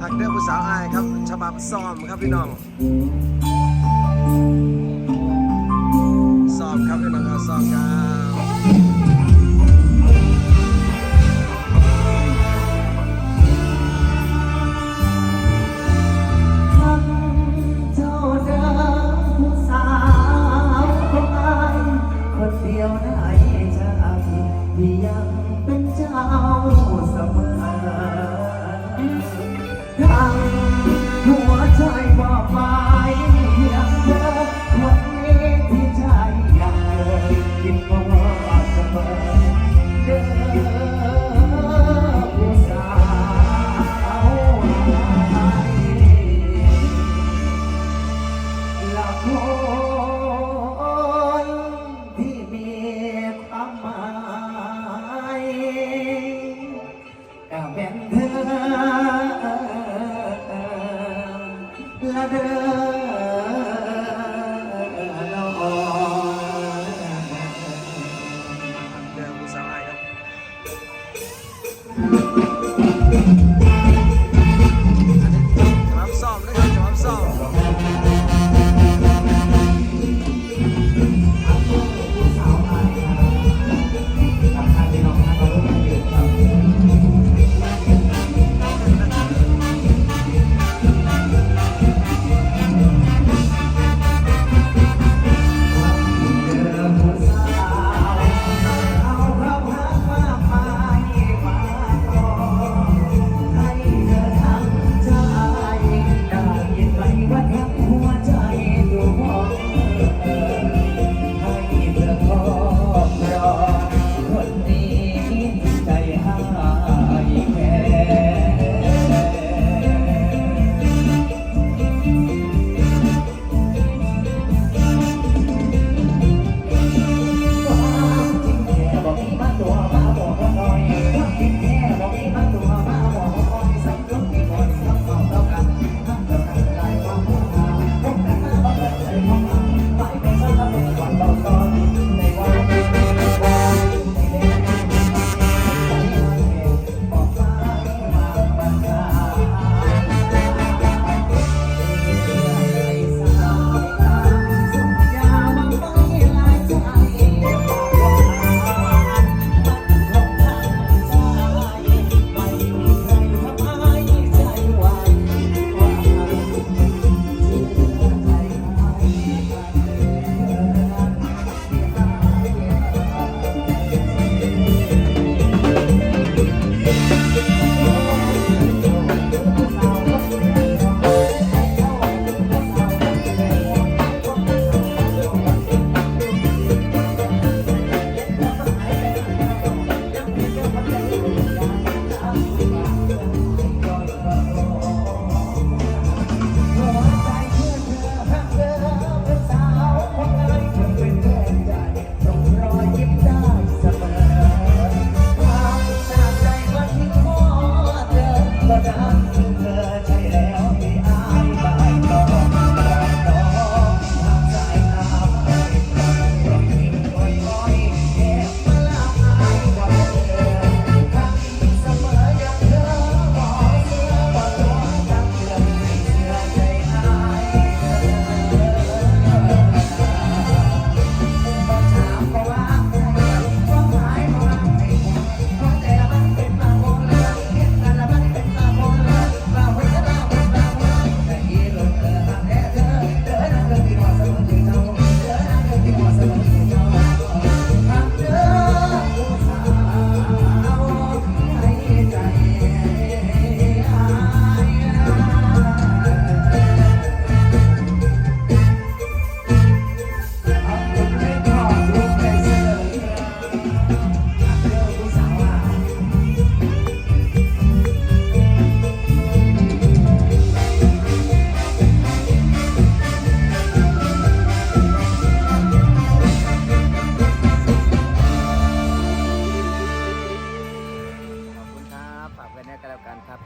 หักเด้อผู้สาวอายครับ ฉบับซ้อมครับพี่น้องซ้อมครับพี่น้องครับซ้อมครับเดียวได้ใจที่ยัง Música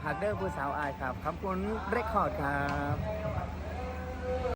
หักเดอร์ผู้สาวอายครับขอบคุณเรคคอร์ดครับ